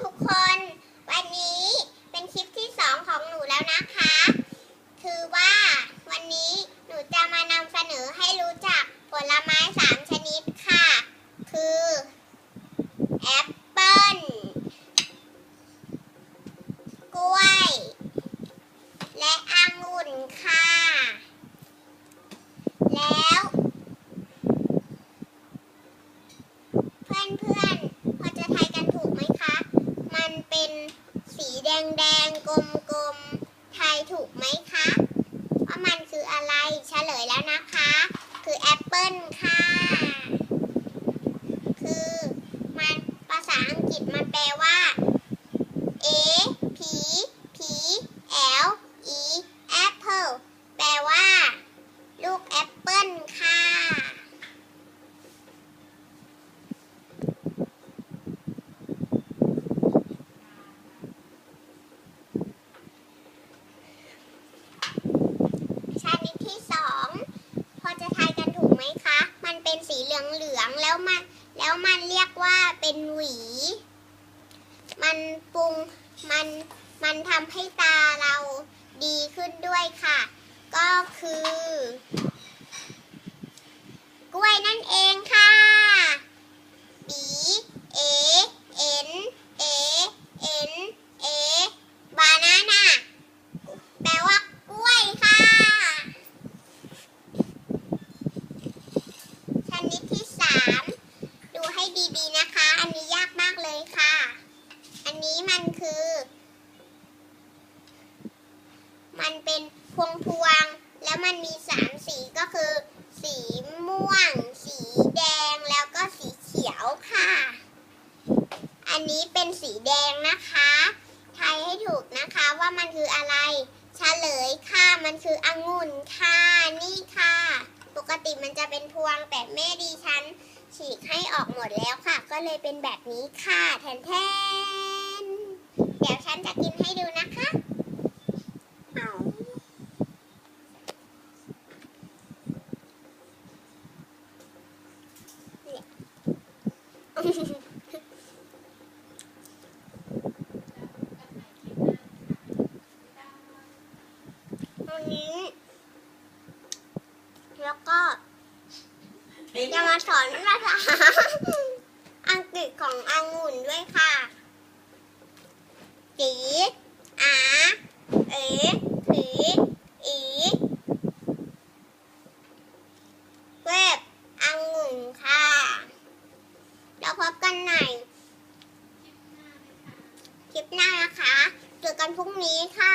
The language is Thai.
ทุกคน วันนี้เป็นคลิปที่สองของหนูแล้วนะคะ คือว่าวันนี้หนูจะมานำเสนอให้รู้จักผลไม้สามชนิดค่ะ คือแอปเปิ้ลกล้วย และองุ่นค่ะ แล้ว เพื่อนเพื่อนๆพอจะทายกันถูกไหมคะ มันเป็นสีแดงแดงๆกลมๆทายถูกไหมคะว่ามันคืออะไรเฉลยแล้วนะคะ คือแอ ปเปิลค่ะ คือมันภาษาอังกฤษมันแปลว่า A P P L E apple แปลว่า ลูกแอปเปิลค่ะ ชนิดที่สองพอจะทายกันถูกไหมคะ มัน เป็นสีเหลืองแล้วมันแล้วมันเรียกว่าเป็นหวี มันปรุงมันมันทำให้ตาเราดีขึ้นด้วยค่ะ ก็คือ กล้วยนั่นเองค่ะ B A N A N A banana แปลว่ากล้วยค่ะ ชนิดที่สามดูให้ดีๆนะคะ อันนี้ยากมากเลยค่ะ อันนี้มันคือ มันเป็น พวงพวง แล้วมันมีสามสีก็คือ สีม่วง สีแดงแล้วก็สีเขียวค่ะ อันนี้เป็นสีแดงนะคะทายให้ถูกนะคะว่ามันคืออะไรเฉลยค่ะมันคือองุ่นค่ะ นี่ค่ะ ปกติมันจะเป็นพวงแต่แม่ดีฉันฉีกให้ออกหมดแล้วค่ะ ก็เลยเป็นแบบนี้ค่ะ แทนแทนเดี๋ยวฉันจะกินให้ดูนะคะเอาตรงนี้ แล้วก็จะมาสอนภาษาอังกฤษของอังุ่นด้วยค่ะจีอาเอผีอีเว็บอังุ่นค่ะแล้วพบกันใหม่คลิปหน้านะคะเจอกันพรุ่งนี้ค่ะ